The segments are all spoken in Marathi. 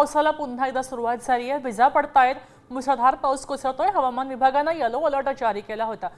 पावसाला पुन्हा एकदा सुरुवात झाली आहे. विजा पडतायत. मुसळधार पाऊस कोसळतोय. हवामान विभागानं येलो अलर्ट जारी केला होता.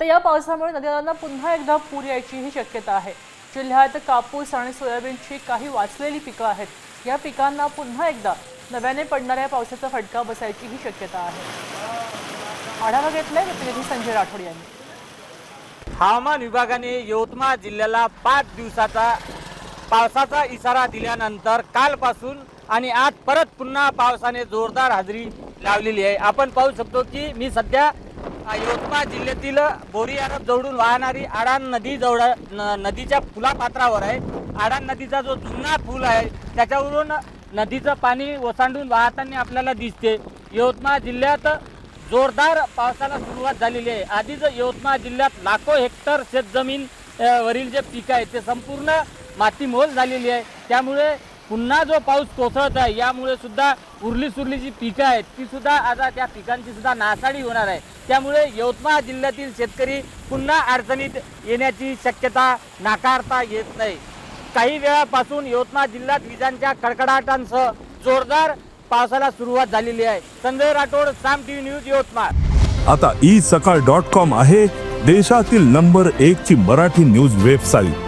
तर या पावसामुळे नद्यांना पुन्हा एकदा पूर यायचीही शक्यता आहे. जिल्ह्यात कापूस आणि सोयाबीनची काही वाचलेली पिकं आहेत. या पिकांना पुन्हा एकदा नव्याने पडणाऱ्या पावसाचा फटका बसायचीही शक्यता आहे. आढावा घेतलाय प्रतिनिधी संजय राठोड यांनी. हवामान विभागाने यवतमाळ जिल्ह्याला पाच दिवसाचा पावसाचा इशारा दिल्यानंतर कालपासून आणि आज परत पुन्हा पावसाने जोरदार हजेरी लावलेली आहे. आपण पाहू शकतो की मी सध्या यवतमाळ जिल्ह्यातील बोरी अरब जवळून वाहणारी आडान नदी जवळ न- नदीच्या फुलापात्रावर आहे. आडाण नदीचा जो जुना पूल आहे त्याच्यावरून नदीचं पाणी ओसांडून वाहताना आपल्याला दिसते. यवतमाळ जिल्ह्यात जोरदार पावसाला सुरुवात झालेली आहे. आधीच यवतमाळ जिल्ह्यात लाखो हेक्टर शेतजमीन वरील जे पीक आहे ते संपूर्ण मातीमोल झालेली आहे. त्यामुळे पुन्हा जो पाऊस कोसळत आहे यामुळे सुद्धा उरली सुरली जी पिकं आहेत ती सुद्धा आता त्या पिकांची सुद्धा नासाडी होणार आहे. त्यामुळे यवतमाळ जिल्ह्यातील शेतकरी पुन्हा अडचणीत येण्याची शक्यता नाकारता येत नाही. काही वेळापासून यवतमाळ जिल्ह्यात विजांच्या कडकडाटांसह जोरदार पावसाला सुरुवात झालेली आहे. Sanjay Rathod Saam TV news Yavatmal. आता ई सकाळ डॉट कॉम आहे देशातील नंबर एक ची मराठी न्यूज वेबसाईट.